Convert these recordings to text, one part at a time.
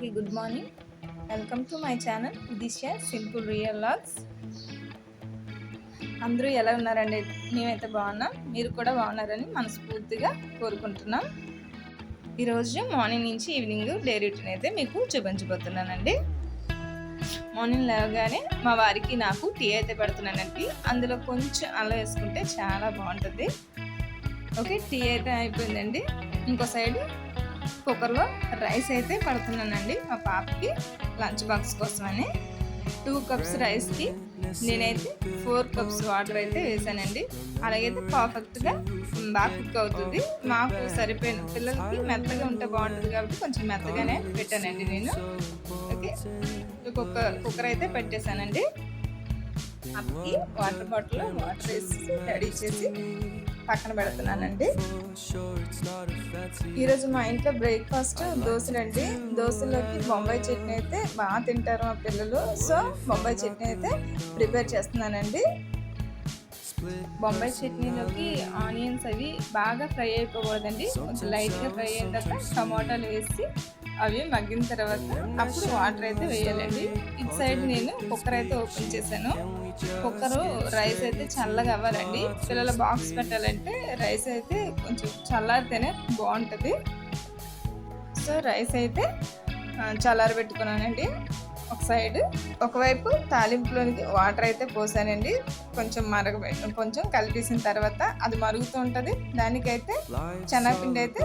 అందరికీ good morning. Welcome to my channel. Disha simple real logs అందరూ ఎలా ఉన్నారండి? మేమైతే బాగున్నాం. మీరు కూడా బాగున్నారని మనస్ఫూర్తిగా కోరుకుంటున్నాం. ఈరోజు మార్నింగ్ నుంచి ఈవినింగ్ డే రొటీన్ అయితే మీకు చూపించబోతున్నానండి. మార్నింగ్ లేవగానే మా వారికి నాకు టీ అయితే పెడుతున్నానండి. అందులో కొంచెం అల్లం వేసుకుంటే చాలా బాగుంటుంది. ఓకే టీ అయితే అయిపోయిందండి. ఇంకో సైడ్ కుక్కర్లో రైస్ అయితే పడుతున్నానండి మా పాపకి లంచ్ బాక్స్ కోసమని. టూ కప్స్ రైస్కి నేనైతే ఫోర్ కప్స్ వాటర్ అయితే వేసానండి. అలాగైతే పర్ఫెక్ట్గా బాగా కుక్ అవుతుంది. మాకు సరిపోయిన పిల్లలకి మెత్తగా ఉంటే బాగుంటుంది కాబట్టి కొంచెం మెత్తగానే పెట్టానండి నేను. ఓకే? కుక్కర్ కుక్కర్ అయితే పెట్టేశానండి అప్పటికి వాటర్ బాటిల్ వాటర్ వేసి రెడీ చేసి పక్కన పెడుతున్నానండి. ఈరోజు మా ఇంట్లో బ్రేక్ఫాస్ట్ దోశలండి. దోశలోకి బొంబాయి చట్నీ అయితే బాగా తింటారు మా పిల్లలు. సో బొంబాయి చట్నీ అయితే ప్రిపేర్ చేస్తున్నానండి. బొంబాయి చట్నీలోకి ఆనియన్స్ అవి బాగా ఫ్రై అయిపోకూడదండి. కొంచెం లైట్గా ఫ్రై అయిన తర్వాత టమాటాలు వేసి అవి మగ్గిన తర్వాత అప్పుడు వాటర్ అయితే వేయాలండి. ఇటు సైడ్ నేను కుక్కర్ అయితే ఓపెన్ చేశాను. కుక్కర్ రైస్ అయితే చల్లగా అవ్వాలండి. పిల్లల బాక్స్ పెట్టాలంటే రైస్ అయితే కొంచెం చల్లారితేనే బాగుంటుంది. సో రైస్ అయితే చల్లారి పెట్టుకున్నానండి ఒక సైడ్ ఒకవైపు తాలింపులోనికి వాటర్ అయితే పోసానండి. కొంచెం మరగ కొంచెం కలిపేసిన తర్వాత అది మరుగుతూ ఉంటుంది. దానికైతే శనగపిండి అయితే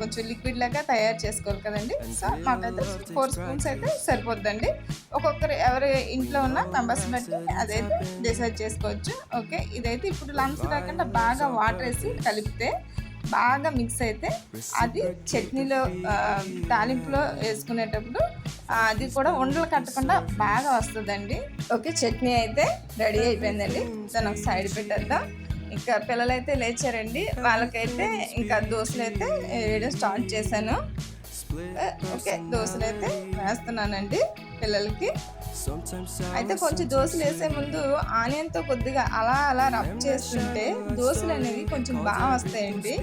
కొంచెం లిక్విడ్ లాగా తయారు చేసుకోవాలి కదండి. సో మాకైతే ఫోర్ స్పూన్స్ అయితే సరిపోద్దండి. ఒక్కొక్కరు ఎవరి ఇంట్లో ఉన్న మెంబర్స్ బట్టి అదైతే డిసైడ్ చేసుకోవచ్చు. ఓకే ఇదైతే ఇప్పుడు లంచ్ కాకుండా బాగా వాటర్ వేసి కలిపితే బాగా మిక్స్ అయితే అది చట్నీలో తాలింపులో వేసుకునేటప్పుడు అది కూడా ఉండలు కట్టకుండా బాగా వస్తుందండి. ఓకే చట్నీ అయితే రెడీ అయిపోయిందండి. దాని ఒక సైడ్ పెట్టేద్దాం. ఇంకా పిల్లలైతే లేచారండి. వాళ్ళకైతే ఇంకా దోశలు అయితే వేయడం స్టార్ట్ చేశాను. ఓకే దోశలు అయితే వేస్తున్నానండి పిల్లలకి. అయితే కొంచెం దోశలు వేసే ముందు ఆనియన్తో కొద్దిగా అలా అలా రబ్ చేస్తుంటే దోశలు అనేవి కొంచెం బాగా వస్తాయండి.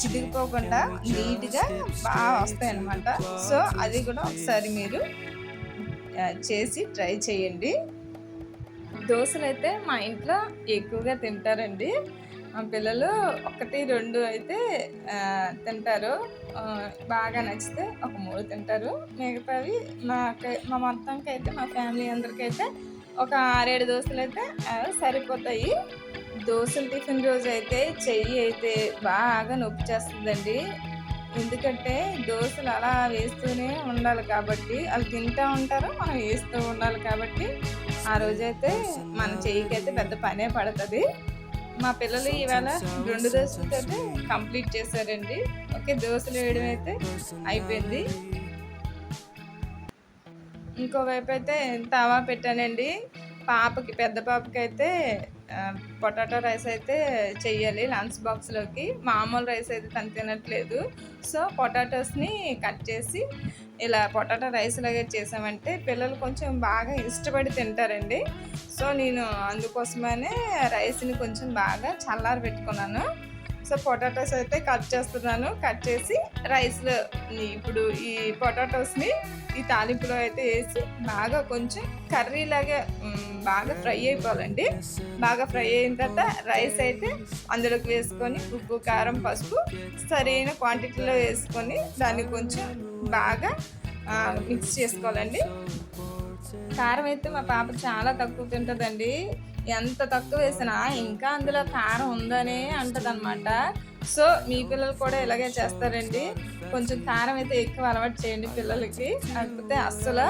చితికిపోకుండా నీట్గా బాగా వస్తాయి అన్నమాట సో అది కూడా ఒకసారి మీరు చేసి ట్రై చేయండి. దోశలు అయితే మా ఇంట్లో ఎక్కువగా తింటారండి. పిల్లలు ఒకటి రెండు అయితే తింటారు. బాగా నచ్చితే ఒక మూడు తింటారు. మిగతావి మా మా మొత్తానికి అయితే మా ఫ్యామిలీ అందరికైతే ఒక ఆరేడు దోశలు అయితే సరిపోతాయి. దోశలు టిఫిన్ రోజు అయితే చెయ్యి అయితే బాగా నొప్పి చేస్తుందండి. ఎందుకంటే దోశలు అలా వేస్తూనే ఉండాలి కాబట్టి అవి తింటూ ఉంటారు మనం వేస్తూ ఉండాలి కాబట్టి ఆ రోజైతే మన చెయ్యికి అయితే పెద్ద పనే పడుతుంది. మా పిల్లలు ఈవేళ రెండు దోశలతో కంప్లీట్ చేశారండి. ఓకే దోశలు వేయడం అయితే అయిపోయింది. ఇంకోవైపు అయితే తవా పెట్టానండి. పాపకి పెద్ద పాపకి అయితే పొటాటో రైస్ అయితే చెయ్యాలి లంచ్ బాక్స్లోకి. మామూలు రైస్ అయితే తను తినట్లేదు. సో పొటాటోస్ని కట్ చేసి ఇలా పొటాటో రైస్ లాగా చేసామంటే పిల్లలు కొంచెం బాగా ఇష్టపడి తింటారండి. సో నేను అందుకోసమనే రైస్ని కొంచెం బాగా చల్లారి పెట్టుకున్నాను. సో పొటాటోస్ అయితే కట్ చేస్తున్నాను. కట్ చేసి రైస్లో ఇప్పుడు ఈ పొటాటోస్ని ఈ తాలింపులో అయితే వేసి బాగా కొంచెం కర్రీలాగా బాగా ఫ్రై అయిపోవాలండి. బాగా ఫ్రై అయిన తర్వాత రైస్ అయితే అందులోకి వేసుకొని ఉప్పు కారం పసుపు సరైన క్వాంటిటీలో వేసుకొని దాన్ని కొంచెం బాగా మిక్స్ చేసుకోవాలండి. కారం అయితే మా పాప చాలా తక్కువ తింటుందండి. ఎంత తక్కువ వేసినా ఇంకా అందులో కారం ఉందనే అంటది అనమాట సో మీ పిల్లలు కూడా ఇలాగే చేస్తారండి. కొంచెం కారం అయితే ఎక్కువ అలవాటు చేయండి పిల్లలకి. కాకపోతే అస్సలు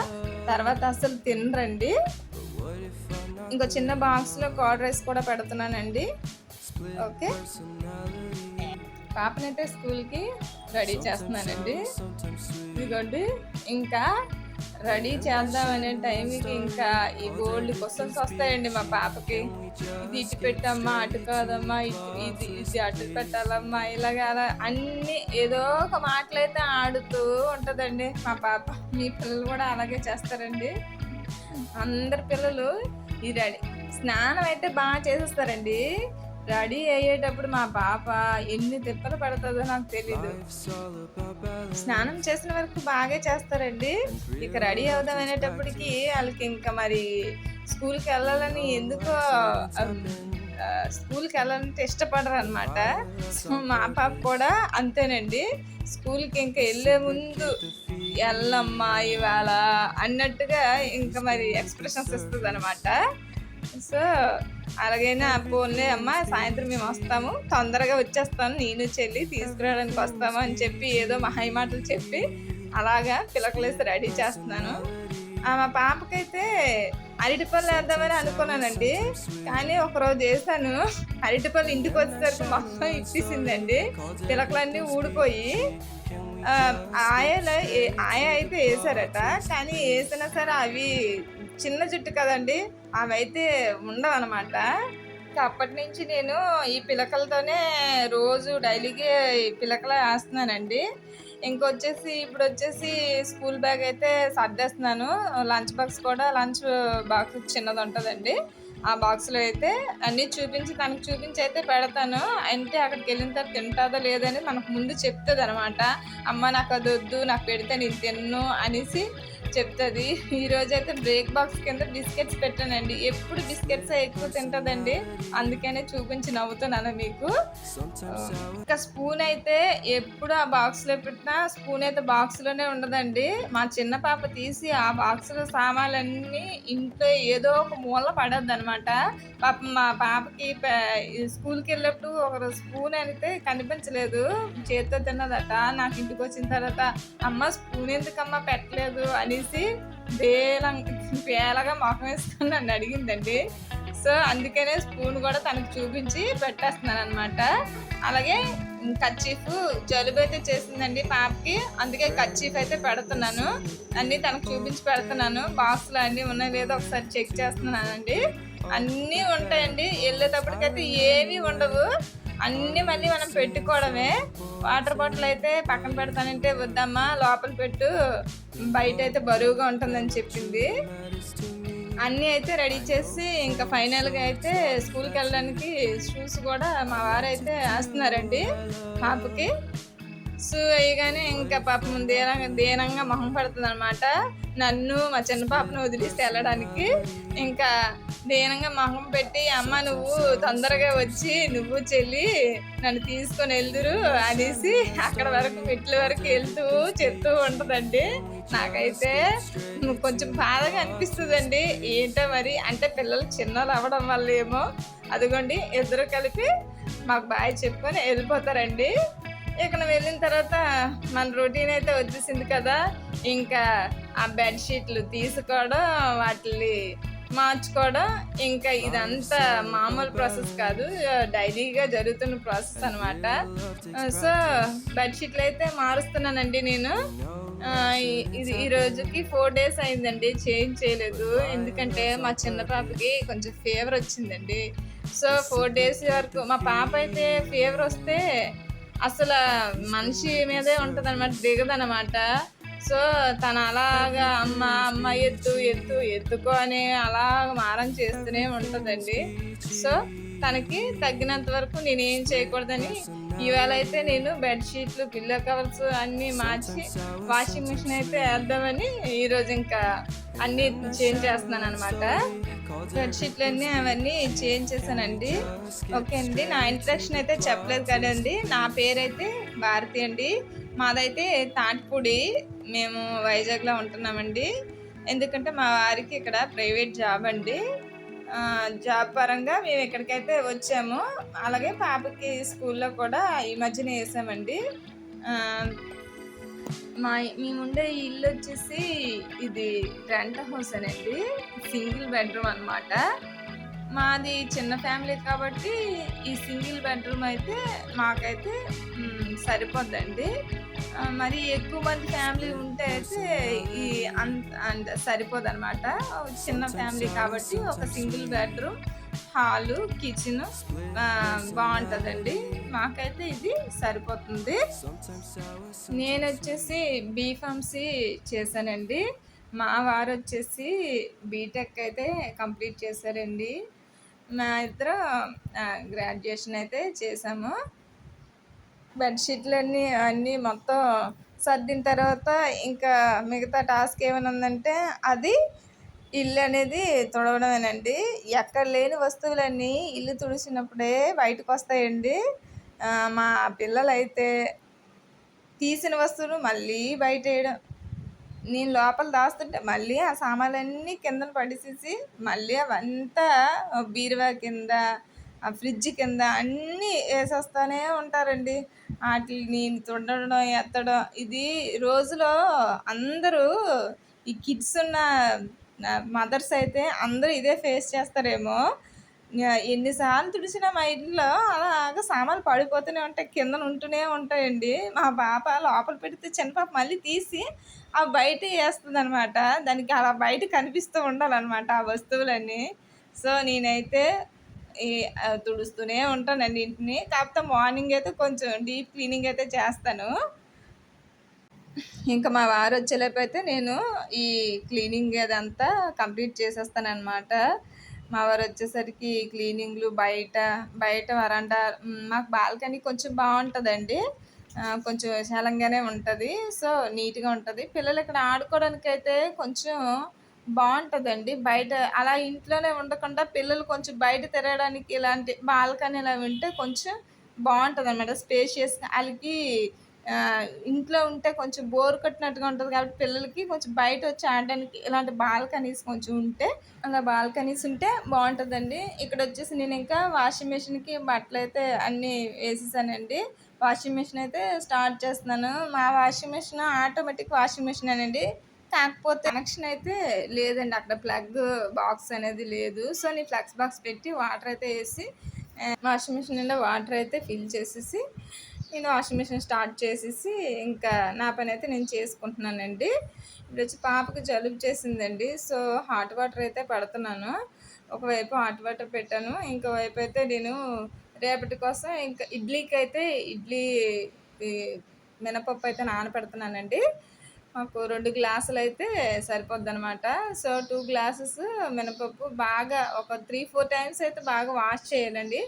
తర్వాత అస్సలు తినరండి. ఇంకో చిన్న బాక్స్లో కర్డ్ రైస్ కూడా పెడుతున్నానండి. ఓకే. పాపనైతే స్కూల్కి రెడీ చేస్తున్నానండి. ఇదిగోండి ఇంకా రెడీ చేద్దామనే టైంకి ఇంకా ఈ గోల్డ్ క్వశ్చన్స్ వస్తాయండి మా పాపకి. ఇది ఇటు పెట్టమ్మా అటు కాదమ్మా ఇటు ఇది ఇది అటు పెట్టాలమ్మా ఇలాగ అలా అన్ని ఏదో ఒక మాటలైతే ఆడుతూ ఉంటుందండి మా పాప. మీ పిల్లలు కూడా అలాగే చేస్తారండి. అందరి పిల్లలు ఈ రెడీ. స్నానం అయితే బాగా చేసేస్తారండి. రెడీ అయ్యేటప్పుడు మా పాప ఎన్ని తిప్పలు పడుతుందో నాకు తెలీదు. స్నానం చేసిన వరకు బాగా చేస్తారండి. ఇక రెడీ అవుదాం అనేటప్పటికి వాళ్ళకి ఇంకా మరి స్కూల్కి వెళ్ళాలని ఎందుకో స్కూల్కి వెళ్ళాలంటే ఇష్టపడరు అనమాట మా పాప కూడా అంతేనండి. స్కూల్కి ఇంకా వెళ్ళే ముందు వెళ్ళమ్మా ఇవాళ అన్నట్టుగా ఇంకా మరి ఎక్స్ప్రెషన్స్ ఇస్తుంది అనమాట సో అలాగైనా పోన్లే అమ్మ సాయంత్రం మేము వస్తాము తొందరగా వచ్చేస్తాను నేను చెల్లి తీసుకురావడానికి వస్తాము అని చెప్పి ఏదో మహై మాటలు చెప్పి అలాగా పిలకలేసి రెడీ చేస్తున్నాను. మా పాపకైతే అరటిపళ్ళు వేద్దామని అనుకున్నానండి. కానీ ఒకరోజు వేసాను అరటిపళ్ళు ఇంటికి వచ్చేసరికి మొత్తం ఇప్పేసిందండి పిలకలన్నీ ఊడిపోయి ఆయాలో ఆయా ఏ- అయితే వేసారట కానీ వేసినా సరే అవి చిన్న జుట్టు కదండి అవి అయితే ఉండవు అనమాట అప్పటి నుంచి నేను ఈ పిలకలతోనే రోజు డైలీగా ఈ పిలకలు వేస్తున్నానండి. ఇంకొచ్చేసి ఇప్పుడు వచ్చేసి స్కూల్ బ్యాగ్ అయితే సర్దేస్తున్నాను. లంచ్ బాక్స్ కూడా లంచ్ బాక్స్ చిన్నది ఉంటుందండి. ఆ బాక్స్లో అయితే అన్నీ చూపించి తనకు చూపించి అయితే పెడతాను. అంటే అక్కడికి వెళ్ళిన తర్వాత తింటాదో లేదని మనకు ముందు చెప్తుంది అనమాట అమ్మ నాకు అది వద్దు నాకు పెడితే నేను తిన్ను అనేసి చెప్తుంది. ఈరోజు అయితే బ్రేక్ బాక్స్ కింద బిస్కెట్స్ పెట్టానండి. ఎప్పుడు బిస్కెట్స్ ఎక్కువ తింటుందండి. అందుకనే చూపించి నవ్వుతున్నాను మీకు. ఇంకా స్పూన్ అయితే ఎప్పుడు ఆ బాక్స్లో పెట్టినా స్పూన్ అయితే బాక్స్లోనే ఉండదండి. మా చిన్న పాప తీసి ఆ బాక్స్లో సామాన్లన్నీ ఇంట్లో ఏదో ఒక మూల పడద్దు అనమాట పాప మా పాపకి స్కూల్కి వెళ్ళినప్పుడు ఒక స్పూన్ అయితే కనిపించలేదు. చేతితో తిన్నదట నాకు ఇంటికి వచ్చిన తర్వాత అమ్మ స్పూన్ ఎందుకమ్మా పెట్టలేదు? అనేసి బేలంగా పేలగా మొఖం నన్ను అడిగిందండి. సో అందుకనే స్పూన్ కూడా తనకు చూపించి పెట్టేస్తున్నాను అనమాట అలాగే కచ్చీఫ్ జలుబు అయితే చేసిందండి పాపకి. అందుకే కచ్చీఫ్ అయితే పెడుతున్నాను. అన్నీ తనకు చూపించి పెడుతున్నాను. బాక్స్లో అన్నీ ఉన్నాయి లేదో ఒకసారి చెక్ చేస్తున్నానండి. అన్నీ ఉంటాయండి. వెళ్ళేటప్పటికైతే ఏమీ ఉండవు. అన్నీ మళ్ళీ మనం పెట్టుకోవడమే. వాటర్ బాటిల్ అయితే పక్కన పెడతానంటే వద్దమ్మా లోపల పెట్టు బయట అయితే బరువుగా ఉంటుందని చెప్పింది. అన్నీ అయితే రెడీ చేసి ఇంకా ఫైనల్గా అయితే స్కూల్కి వెళ్ళడానికి షూస్ కూడా మా వారైతే వేస్తున్నారండి పాపకి. సో వేయగానే ఇంకా పాపం దీనంగా దీనంగా మొహం పడుతుంది అనమాట నన్ను మా చిన్న పాపను వదిలేసి వెళ్ళడానికి. ఇంకా దీనంగా మొహం పెట్టి అమ్మ నువ్వు తొందరగా వచ్చి నువ్వు చెల్లి నన్ను తీసుకొని వెళ్దురు అనేసి అక్కడ వరకు మెట్ల వరకు వెళ్తూ చెప్తూ ఉంటుందండి. నాకైతే కొంచెం బాధగా అనిపిస్తుందండి. ఏంటో మరి అంటే పిల్లలు చిన్నలు అవ్వడం వల్ల ఏమో అదిగోండి ఇద్దరు కలిపి మాకు బాయ్ చెప్పుకొని వెళ్ళిపోతారండి. ఇక్కడ వెళ్ళిన తర్వాత మన రొటీన్ అయితే వచ్చేసింది కదా. ఇంకా ఆ బెడ్షీట్లు తీసుకోవడం వాటిని మార్చుకోవడం ఇంకా ఇదంతా మామూలు ప్రాసెస్ కాదు డైలీగా జరుగుతున్న ప్రాసెస్ అనమాట సో బెడ్షీట్లు అయితే మారుస్తున్నానండి నేను. ఇది ఈ రోజుకి ఫోర్ డేస్ అయిందండి చేంజ్ చేయలేదు. ఎందుకంటే మా చిన్న పాపకి కొంచెం ఫీవర్ వచ్చిందండి. సో ఫోర్ డేస్ వరకు మా పాప అయితే ఫీవర్ వస్తే అసలు మనిషి మీదే ఉంటుంది అనమాట దిగదనమాట సో తను అలాగా అమ్మ అమ్మ ఎత్తు ఎత్తు ఎత్తుకో అని అలా మారం చేస్తూనే ఉంటుందండి. సో తనకి తగ్గినంత వరకు నేను ఏం చేయకూడదని ఈవేళ అయితే నేను బెడ్షీట్లు పిల్లో కవర్స్ అన్నీ మార్చి వాషింగ్ మిషన్ అయితే వేద్దామని ఈరోజు ఇంకా అన్నీ చేంజ్ చేస్తున్నాను అనమాట బెడ్షీట్లు అన్నీ అవన్నీ చేంజ్ చేశానండి. ఓకే అండి నా ఇంట్రడక్షన్ అయితే చెప్పలేదు కదండి. నా పేరైతే భారతి అండి. మాదైతే తాటిపూడి. మేము వైజాగ్లో ఉంటున్నామండి. ఎందుకంటే మా వారికి ఇక్కడ ప్రైవేట్ జాబ్ అండి. జాబ్ పరంగా మేము ఇక్కడికైతే వచ్చాము అలాగే పాపకి స్కూల్లో కూడా ఈ మధ్యన వేసామండి. మా మేముండే ఇల్లు వచ్చేసి ఇది రెంట్ హౌస్ అనండి. సింగిల్ బెడ్రూమ్ అన్నమాట. మాది చిన్న ఫ్యామిలీ కాబట్టి ఈ సింగిల్ బెడ్రూమ్ అయితే మాకైతే సరిపోద్దండి. మరి ఎక్కువ మంది ఫ్యామిలీ ఉంటే అయితే ఈ అంత అంత సరిపోదు అనమాట చిన్న ఫ్యామిలీ కాబట్టి ఒక సింగిల్ బెడ్రూమ్ హాలు కిచెన్ బాగుంటుందండి. మాకైతే ఇది సరిపోతుంది. నేను వచ్చేసి బీఫార్మసీ చేశానండి. మా వారు వచ్చేసి బీటెక్ అయితే కంప్లీట్ చేశారండి. మా ఇద్దరు గ్రాడ్యుయేషన్ అయితే చేసాము బెడ్షీట్లు అన్నీ అన్నీ మొత్తం సర్దిన తర్వాత ఇంకా మిగతా టాస్క్ ఏమైనా ఉందంటే అది ఇల్లు అనేది తుడవడమేనండి. ఎక్కడ లేని వస్తువులన్నీ ఇల్లు తుడిచినప్పుడే బయటకు వస్తాయండి మా పిల్లలైతే తీసిన వస్తువులు మళ్ళీ బయట వేయడం నేను లోపల దాస్తుంటే మళ్ళీ ఆ సామాన్లన్నీ కిందన పడేసేసి మళ్ళీ అవంతా బీరువా కింద ఆ ఫ్రిడ్జ్ కింద అన్నీ వేసేస్తూనే ఉంటారండి. వాటిని నేను తుండడం ఎత్తడం. ఇది రోజులో అందరూ ఈ కిడ్స్ ఉన్న మదర్స్ అయితే అందరూ ఇదే ఫేస్ చేస్తారేమో. ఎన్నిసార్లు తుడిచినా మా ఇంట్లో అలాగా సామాన్లు పడిపోతూనే ఉంటాయి కిందన ఉంటూనే ఉంటాయండి. మా పాప లోపల పెడితే చిన్న పాప మళ్ళీ తీసి ఆ బయట వేస్తుంది అనమాట దానికి అలా బయట కనిపిస్తూ ఉండాలన్నమాట ఆ వస్తువులన్నీ. సో నేనైతే తుడుస్తూనే ఉంటానండి ఇంటిని. కాకపోతే మార్నింగ్ అయితే కొంచెం డీప్ క్లీనింగ్ అయితే చేస్తాను. ఇంకా మా వారు వచ్చేలోపు అయితే నేను ఈ క్లీనింగ్ అదంతా కంప్లీట్ చేసేస్తానమాట మా వారు వచ్చేసరికి క్లీనింగ్లు బయట బయట వరండా మాకు బాల్కనీ కొంచెం బాగుంటుందండి. కొంచెం విశాలంగానే ఉంటుంది. సో నీట్గా ఉంటుంది. పిల్లలు ఇక్కడ ఆడుకోవడానికి అయితే కొంచెం బాగుంటుందండి. బయట అలా ఇంట్లోనే ఉండకుండా పిల్లలు కొంచెం బయట తిరగడానికి ఇలాంటి బాల్కనీ ఇలా ఉంటే కొంచెం బాగుంటుంది అనమాట స్పేషియస్ వాళ్ళకి ఇంట్లో ఉంటే కొంచెం బోర్ కొట్టినట్టుగా ఉంటుంది కాబట్టి పిల్లలకి కొంచెం బయట వచ్చి ఆడడానికి ఇలాంటి బాల్కనీస్ కొంచెం ఉంటే అలా బాల్కనీస్ ఉంటే బాగుంటుందండి. ఇక్కడ వచ్చేసి నేను ఇంకా వాషింగ్ మెషిన్కి బట్టలు అయితే అన్నీ వేసేసానండి. వాషింగ్ మెషిన్ అయితే స్టార్ట్ చేస్తున్నాను. మా washing machine automatic washing machine అండి కాకపోతే కనెక్షన్ అయితే లేదండి. అక్కడ ప్లగ్ బాక్స్ అనేది లేదు. సో నేను ఫ్లక్స్ బాక్స్ పెట్టి వాటర్ అయితే వేసి వాషింగ్ మిషన్ నిండా వాటర్ అయితే ఫిల్ చేసేసి నేను వాషింగ్ మిషన్ స్టార్ట్ చేసేసి ఇంకా నా పని అయితే నేను చేసుకుంటున్నానండి. ఇప్పుడు వచ్చి పాపకు జలుబు చేసిందండి. సో హాట్ వాటర్ అయితే పెడుతున్నాను. ఒకవైపు హాట్ వాటర్ పెట్టాను. ఇంకో వైపు అయితే నేను రేపటి కోసం ఇంకా ఇడ్లీకి అయితే ఇడ్లీ మినపప్పు అయితే నానపెడుతున్నానండి. మాకు రెండు గ్లాసులు అయితే సరిపోద్ది అనమాట సో టూ గ్లాసెస్ మినపప్పు బాగా ఒక త్రీ ఫోర్ టైమ్స్ అయితే బాగా వాష్ చేయాలండి.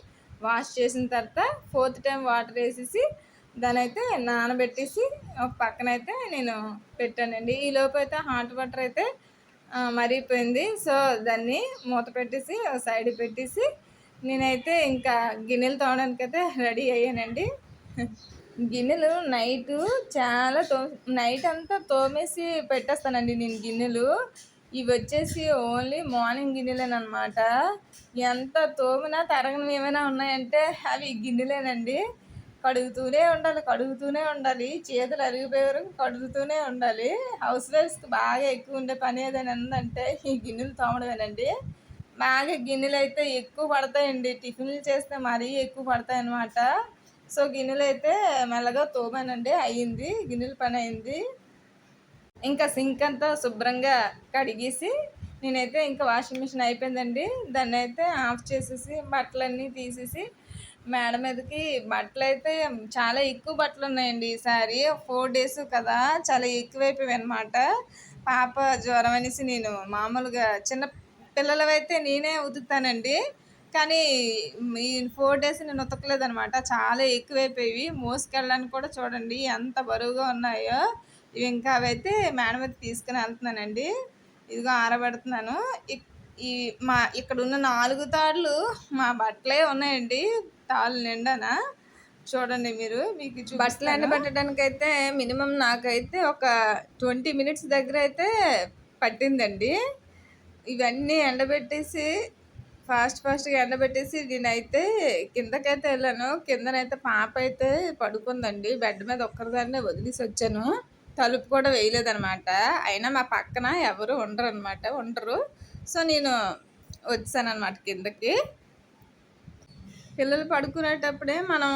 వాష్ చేసిన తర్వాత ఫోర్త్ టైం వాటర్ వేసేసి దాని అయితే నానబెట్టేసి ఒక పక్కన అయితే నేను పెట్టానండి. ఈ లోపు అయితే హాట్ వాటర్ అయితే మరిగిపోయింది. సో దాన్ని మూత పెట్టేసి ఒక సైడ్ పెట్టేసి నేనైతే ఇంకా గిన్నెలు తోవడానికైతే రెడీ అయ్యానండి. గిన్నెలు నైట్ చాలా తో నైట్ అంతా తోమేసి పెట్టేస్తానండి నేను గిన్నెలు. ఇవి వచ్చేసి ఓన్లీ మార్నింగ్ గిన్నెలేనమాట ఎంత తోమినా తరగని ఏమైనా ఉన్నాయంటే అవి గిన్నెలేనండి. కడుగుతూనే ఉండాలి కడుగుతూనే ఉండాలి. చేతులు అరిగిపోయే వరకు కడుగుతూనే ఉండాలి. హౌస్ వైఫ్స్కి బాగా ఎక్కువ ఉండే పని ఏదైనా ఉందంటే ఈ గిన్నెలు తోమడమేనండి. బాగా గిన్నెలు అయితే ఎక్కువ పడతాయండి. టిఫిన్లు చేస్తే మరీ ఎక్కువ పడతాయి అన్నమాట సో గిన్నెలు అయితే మెల్లగా తోమానండి. అయ్యింది. గిన్నెల పని అయింది ఇంకా సింక్ అంతా శుభ్రంగా కడిగేసి నేనైతే ఇంకా వాషింగ్ మిషన్ అయిపోయిందండి. దాన్ని అయితే ఆఫ్ చేసేసి బట్టలన్నీ తీసేసి మేడ మీదకి బట్టలు అయితే చాలా ఎక్కువ బట్టలు ఉన్నాయండి ఈసారి. ఫోర్ డేస్ కదా చాలా ఎక్కువైపోయాయి అనమాట పాప జ్వరం అనేసి నేను మామూలుగా చిన్న పిల్లలవైతే నేనే ఉతుకుతానండి. కానీ ఈ ఫోర్ డేస్ నేను ఉతకలేదు అనమాట చాలా ఎక్కువైపోయి మోసుకెళ్ళడానికి కూడా చూడండి ఎంత బరువుగా ఉన్నాయో. ఇవి ఇంకా అవైతే మేడం అయితే తీసుకుని వెళ్తున్నానండి. ఇదిగో ఆరబెడుతున్నాను. ఇక్- ఈ మా ఇక్కడ ఉన్న నాలుగు తాళ్ళు మా బట్టలే ఉన్నాయండి. తాళ్ళు నిండానా? చూడండి మీరు మీకు బట్టలు ఎండబెట్టడానికి అయితే మినిమం నాకైతే ఒక ట్వంటీ మినిట్స్ దగ్గర అయితే పట్టిందండి. ఇవన్నీ ఎండబెట్టేసి ఫాస్ట్ ఫాస్ట్గా ఎండబెట్టేసి నేనైతే కిందకైతే వెళ్ళాను. కిందనైతే పాప అయితే పడుకుందండి. బెడ్ మీద ఒక్కరిదాన్నే వదిలేసి వచ్చాను. తలుపు కూడా వేయలేదనమాట. అయినా మా పక్కన ఎవరు ఉండరు అనమాట ఉండరు. సో నేను వచ్చానమాట కిందకి. పిల్లలు పడుకునేటప్పుడే మనం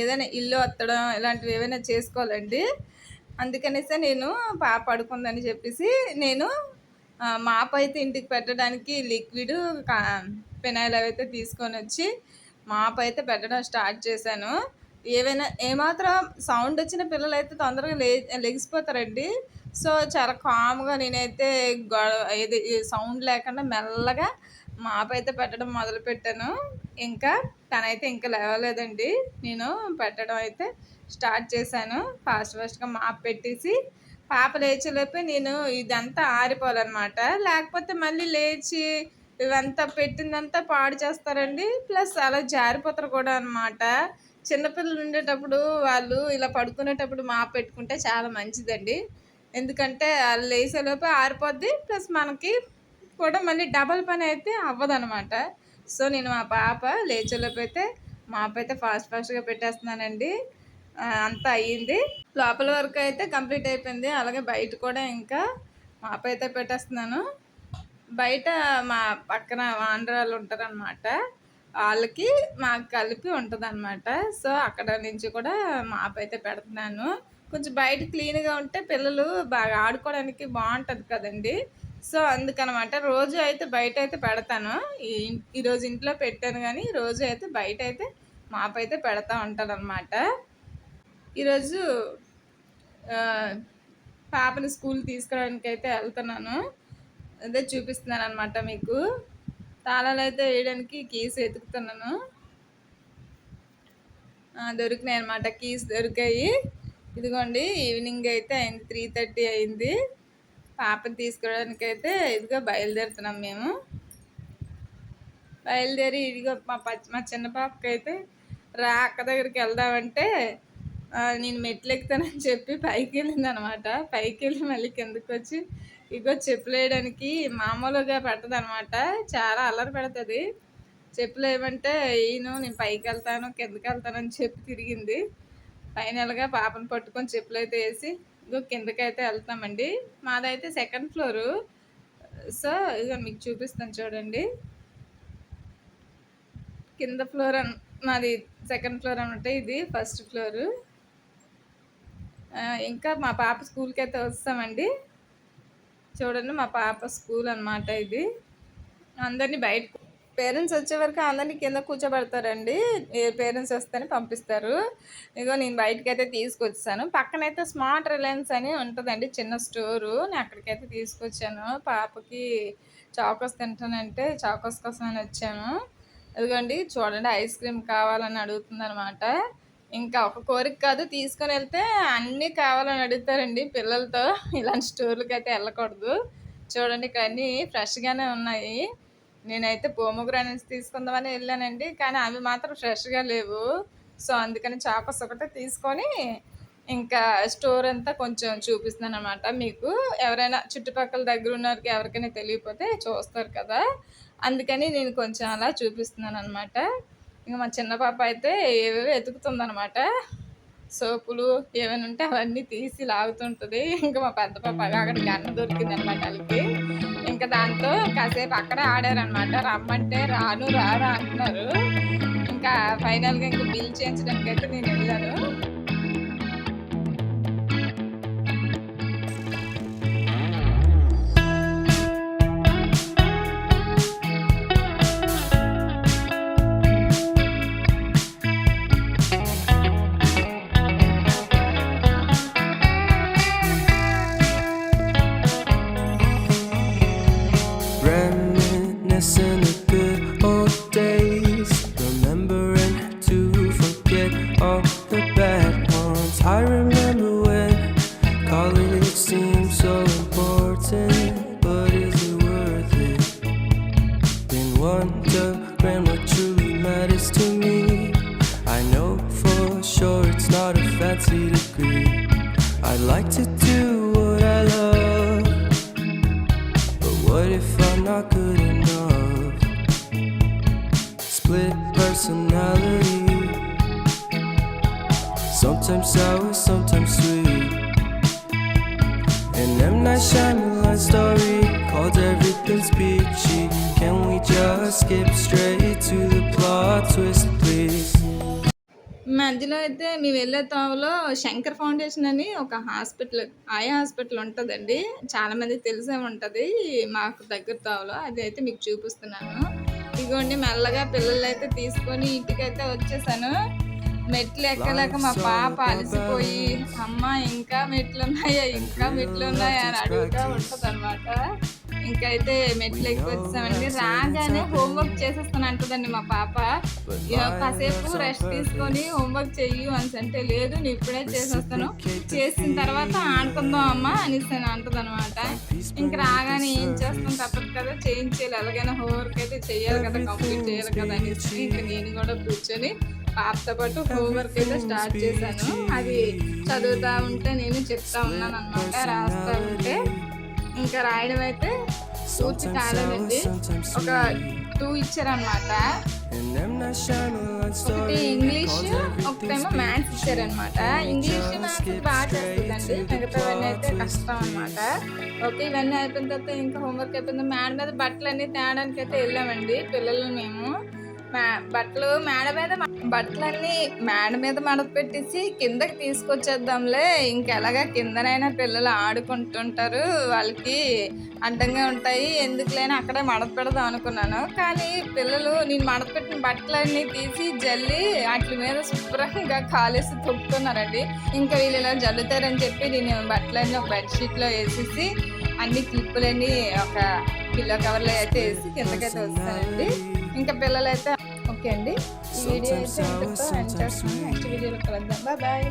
ఏదైనా ఇల్లు వత్తడం ఇలాంటివి ఏవైనా చేసుకోవాలండి. అందుకనేసే నేను పాప పడుకుందని చెప్పేసి నేను మాప్ అయితే ఇంటికి పెట్టడానికి లిక్విడ్ ఫినాయిల్ అయితే తీసుకొని వచ్చి మాప్ అయితే పెట్టడం స్టార్ట్ చేశాను. ఏవైనా ఏమాత్రం సౌండ్ వచ్చిన పిల్లలు అయితే తొందరగా లే లెగిసిపోతారండి. సో చాలా కామ్గా నేనైతే గొడవ ఏది సౌండ్ లేకుండా మెల్లగా మాపైతే అయితే పెట్టడం మొదలు పెట్టాను. ఇంకా తనైతే ఇంకా లేవలేదండి. నేను పెట్టడం అయితే స్టార్ట్ చేశాను. ఫాస్ట్ ఫాస్ట్గా మాప్ పెట్టేసి పాప లేచేలోపే నేను ఇదంతా ఆరిపోవాలన్నమాట. లేకపోతే మళ్ళీ లేచి ఇవంతా పెట్టిందంతా పాడు చేస్తారండి. ప్లస్ అలా జారిపోతారు కూడా అనమాట చిన్నపిల్లలు ఉండేటప్పుడు వాళ్ళు ఇలా పడుకునేటప్పుడు మా పెట్టుకుంటే చాలా మంచిదండి. ఎందుకంటే వాళ్ళు లేచేలోపే ఆరిపోద్ది. ప్లస్ మనకి కూడా మళ్ళీ డబల్ పని అయితే అవ్వదనమాట సో నేను మా పాప లేచేలోపు అయితే మాపైతే ఫాస్ట్ ఫాస్ట్గా పెట్టేస్తున్నానండి. అంతా అయ్యింది. లోపల వరకు అయితే కంప్లీట్ అయిపోయింది. అలాగే బయట కూడా ఇంకా మాప్ అయితే పెట్టేస్తున్నాను. బయట మా పక్కన ఆంధ్రాలు ఉంటారనమాట వాళ్ళకి మాకు కలిపి ఉంటుంది సో అక్కడ నుంచి కూడా మాప్ అయితే పెడుతున్నాను. కొంచెం బయట క్లీన్గా ఉంటే పిల్లలు బాగా ఆడుకోవడానికి బాగుంటుంది కదండి. సో అందుకనమాట రోజు అయితే బయట అయితే పెడతాను. ఈ ఈరోజు ఇంట్లో పెట్టాను కానీ రోజు అయితే బయట అయితే మాప్ అయితే పెడతా ఉంటాను అనమాట ఈరోజు పాపని స్కూల్ తీసుకురావడానికి అయితే వెళ్తున్నాను. అదే చూపిస్తున్నాను అనమాట మీకు. తాళాలు అయితే వేయడానికి కీస్ వెతుకుతున్నాను. దొరికినాయి అనమాట కీస్ దొరికాయి. ఇదిగోండి ఈవినింగ్ అయితే అయింది త్రీ థర్టీ అయింది. పాపని తీసుకురావడానికి అయితే ఇదిగో బయలుదేరుతున్నాం మేము. బయలుదేరి ఇదిగో మా పచ్చ మా చిన్న పాపకి అయితే రా అక్క దగ్గరికి వెళ్దామంటే నేను మెట్లు ఎక్కుతానని చెప్పి పైకి వెళ్ళింది అనమాట పైకి వెళ్ళి మళ్ళీ కిందకి వచ్చి ఇగో చెప్పులు వేయడానికి మామూలుగా పెట్టదు అనమాట చాలా అల్లరి పెడుతుంది. చెప్పులు వేయమంటే ఈయన నేను పైకి వెళ్తాను కిందకి వెళ్తాను అని చెప్పి తిరిగింది. ఫైనల్గా పాపను పట్టుకొని చెప్పులు అయితే వేసి ఇగో కిందకైతే వెళ్తామండి. మాదైతే సెకండ్ ఫ్లోరు. సో ఇక మీకు చూపిస్తాను చూడండి. కింద ఫ్లోర్ అన్ మాది సెకండ్ ఫ్లోర్ అనమాట ఇది ఫస్ట్ ఫ్లోరు. ఇంకా మా పాప స్కూల్కి అయితే వస్తామండి. చూడండి మా పాప స్కూల్ అన్నమాట ఇది. అందరినీ బయట పేరెంట్స్ వచ్చే వరకు అందరినీ కింద కూర్చోబెడతారండి. ఏ పేరెంట్స్ వస్తేనే పంపిస్తారు. ఇదిగో నేను బయటకి అయితే తీసుకొచ్చాను. పక్కనైతే స్మార్ట్ రిలయన్స్ అని ఉంటుందండి చిన్న స్టోరు. నేను అక్కడికైతే తీసుకొచ్చాను. పాపకి చాకోస్ తింటానంటే చాకోస్ కోసం అని వచ్చాను. ఇదిగోండి చూడండి ఐస్ క్రీమ్ కావాలని అడుగుతుంది అనమాట ఇంకా ఒక కోరిక కాదు తీసుకొని వెళ్తే అన్నీ కావాలని అడుగుతారండి పిల్లలతో. ఇలాంటి స్టోర్లకి అయితే వెళ్ళకూడదు. చూడండి ఇక్కడ అన్నీ ఫ్రెష్గానే ఉన్నాయి. నేనైతే పోమోగ్రానైట్స్ తీసుకుందామని వెళ్ళానండి కానీ అవి మాత్రం ఫ్రెష్గా లేవు. సో అందుకని చాకోస్ ఒకటే తీసుకొని ఇంకా స్టోర్ అంతా కొంచెం చూపిస్తున్నాను అనమాట మీకు. ఎవరైనా చుట్టుపక్కల దగ్గర ఉన్న వారికి ఎవరికైనా తెలియకపోతే చూస్తారు కదా. అందుకని నేను కొంచెం అలా చూపిస్తున్నాను అనమాట ఇంకా మా చిన్న పాప అయితే ఏవేవో వెతుకుతుంది అనమాట సోపులు ఏమైనా ఉంటే అవన్నీ తీసి లాగుతుంటుంది. ఇంకా మా పెద్ద పాప అక్కడికి అన్న దొరికింది అనమాట వాళ్ళకి. ఇంకా దాంతో కాసేపు అక్కడే ఆడారనమాట రమ్మంటే రాను రారా అంటున్నారు ఇంకా ఫైనల్గా ఇంకా బిల్ చేయించడానికి అయితే నేను వెళ్ళాను. An M. Night Shyamalan story called everything Peachy. Can we just skip straight to the plot twist, please? మధ్యలో అయితే మేము వెళ్ళే తావులో శంకర్ ఫౌండేషన్ అని ఒక హాస్పిటల్ ఆయా హాస్పిటల్ ఉంటుందండి చాలామంది తెలిసే ఉంటుంది మాకు దగ్గర తావులో అది అయితే మీకు చూపిస్తున్నాను ఇదిగోండి మెల్లగా పిల్లలు అయితే తీసుకొని ఇంటికైతే వచ్చేసాను మెట్లు ఎక్కలేక మా పాప అలసిపోయి అమ్మ ఇంకా మెట్లు ఉన్నాయా ఇంకా మెట్లు ఉన్నాయా అని అడుగుతూ ఉంటుంది అనమాట ఇంకైతే మెట్లు ఎక్కువ వచ్చామండి రాగానే హోంవర్క్ చేసేస్తాను అంటుందండి మా పాప. కాసేపు రెస్ట్ తీసుకొని హోంవర్క్ చెయ్యు అని అంటే లేదు నేను ఇప్పుడే చేసేస్తాను. చేసిన తర్వాత ఆడుకుందాం అమ్మా అనేసి అని అంటుంది అనమాట ఇంక రాగానే ఏం చేస్తాం తప్పదు కదా చేయించేయాలి. ఎలాగైనా హోంవర్క్ అయితే చేయాలి కదా కంప్లీట్ చేయాలి కదా అనేసి. ఇంక నేను కూడా కూర్చొని పాపతో పాటు హోంవర్క్ అయితే స్టార్ట్ చేశాను. అది చదువుతా ఉంటే నేను చెప్తా ఉన్నాను అనమాట రాస్తా ఉంటే. ఇంకా రాయడం అయితే పూర్తి కాలేదండి. ఒక టూ ఇచ్చారనమాట ఒకటి ఇంగ్లీష్ ఒకటేమో మ్యాథ్స్ ఇచ్చారనమాట ఇంగ్లీష్ మ్యాథ్స్ బాగా చేస్తుందండి మిగతావన్నీ అయితే కష్టం అనమాట ఓకే ఇవన్నీ అయిపోయిన తర్వాత ఇంకా హోంవర్క్ అయిపోయింది. మేడ మీద బట్టలు అన్ని తేడానికి అయితే వెళ్ళామండి. పిల్లలు మేము. బట్టలు మేడ మీద బట్టలన్నీ మేడ మీద మడత పెట్టేసి కిందకి తీసుకొచ్చేద్దాంలే. ఇంకెలాగా కిందనైనా పిల్లలు ఆడుకుంటుంటారు. వాళ్ళకి అడ్డంగా ఉంటాయి. ఎందుకులేని అక్కడే మడత పెడదాం అనుకున్నాను. కానీ పిల్లలు నేను మడత పెట్టిన బట్టలన్నీ తీసి జల్లి వాటి మీద శుభ్రంగా కాలేసి తొక్కుతున్నారండి. ఇంకా వీళ్ళు ఇలా జల్లుతారని చెప్పి నేను బట్టలన్నీ ఒక బెడ్షీట్లో వేసేసి అన్ని క్లిప్పులన్నీ ఒక పిల్లో కవర్లో అయితే వేసి కిందకైతే వస్తానండి. ఇంకా పిల్లలు అయితే ఓకే అండి. ఈ వీడియో అయితే ఇంతతో ఎండ్ చేస్తున్నాను. నెక్స్ట్ వీడియోలో కలుద్దాం. బాయ్.